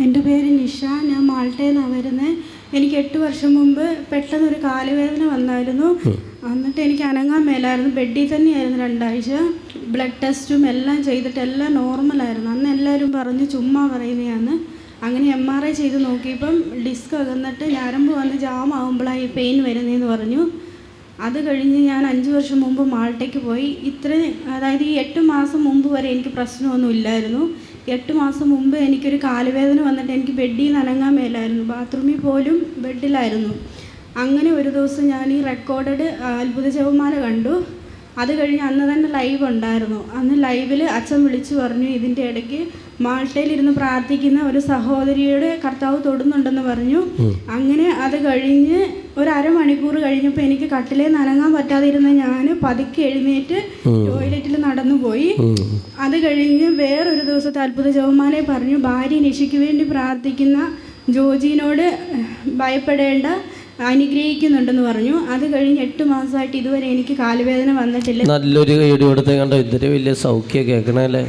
എന്റെ പേര് നിഷ ഞാൻ മാൾട്ടയിൽ നിന്നാണ് വരുന്നത് എനിക്ക് എട്ട് വർഷം മുമ്പ് പെട്ടെന്നൊരു കാലുവേദന വന്നായിരുന്നു. എന്നിട്ട് എനിക്ക് അനങ്ങാൻ മേലായിരുന്നു. ബെഡിൽ തന്നെയായിരുന്നു രണ്ടാഴ്ച. ബ്ലഡ് ടെസ്റ്റും എല്ലാം ചെയ്തിട്ട് എല്ലാം നോർമലായിരുന്നു. അന്ന് എല്ലാവരും പറഞ്ഞ് ചുമ്മാ പറയുന്നതാണ്. അങ്ങനെ എം ആർ ഐ ചെയ്ത് നോക്കിയപ്പം ഡിസ്ക് അകന്നിട്ട് ഞരമ്പ് വന്ന് ജാം ആകുമ്പോഴാണ് ഈ പെയിൻ വരുന്നതെന്ന് പറഞ്ഞു. അത് കഴിഞ്ഞ് ഞാൻ അഞ്ച് വർഷം മുമ്പ് മാൾട്ടയ്ക്ക് പോയി. ഇത്ര അതായത് ഈ എട്ട് മാസം മുമ്പ് വരെ എനിക്ക് പ്രശ്നമൊന്നും ഇല്ലായിരുന്നു. എട്ട് മാസം മുമ്പ് എനിക്കൊരു കാലുവേദന വന്നിട്ട് എനിക്ക് ബെഡിൽ നിന്ന് അനങ്ങാൻ മേലായിരുന്നു. ബാത്റൂമിൽ പോലും ബെഡിലായിരുന്നു. അങ്ങനെ ഒരു ദിവസം ഞാൻ ഈ റെക്കോർഡഡ് അത്ഭുത ജപമാല കണ്ടു. അത് കഴിഞ്ഞ് അന്ന് തന്നെ ലൈവ് ഉണ്ടായിരുന്നു. അന്ന് ലൈവിൽ അച്ഛൻ വിളിച്ചു പറഞ്ഞു ഇതിന്റെ ഇടയ്ക്ക് മാൾട്ടയിലിരുന്ന് പ്രാർത്ഥിക്കുന്ന ഒരു സഹോദരിയുടെ കർത്താവ് തൊടുന്നുണ്ടെന്ന് പറഞ്ഞു. അങ്ങനെ അത് കഴിഞ്ഞ് ഒരു അരമണിക്കൂർ കഴിഞ്ഞപ്പോൾ എനിക്ക് കട്ടിലേ നനങ്ങാൻ പറ്റാതിരുന്ന ഞാൻ പതുക്കെ എഴുന്നേറ്റ് ടോയ്ലറ്റിൽ നടന്നു പോയി അത് കഴിഞ്ഞ് വേറൊരു ദിവസത്തെ അത്ഭുത ജവമാലെ പറഞ്ഞു ഭാര്യ നിഷയ്ക്ക് വേണ്ടി പ്രാർത്ഥിക്കുന്ന ജോജിനോട് ഭയപ്പെടേണ്ട അനുഗ്രഹിക്കുന്നുണ്ടെന്ന് പറഞ്ഞു. അത് കഴിഞ്ഞ് എട്ട് മാസമായിട്ട് ഇതുവരെ എനിക്ക് കാലുവേദന വന്നിട്ടില്ല. നല്ലൊരു കൈയടി കണ്ടോ ഇതൊരു വലിയ സൗഖ്യം കേൾക്കണല്ലേ?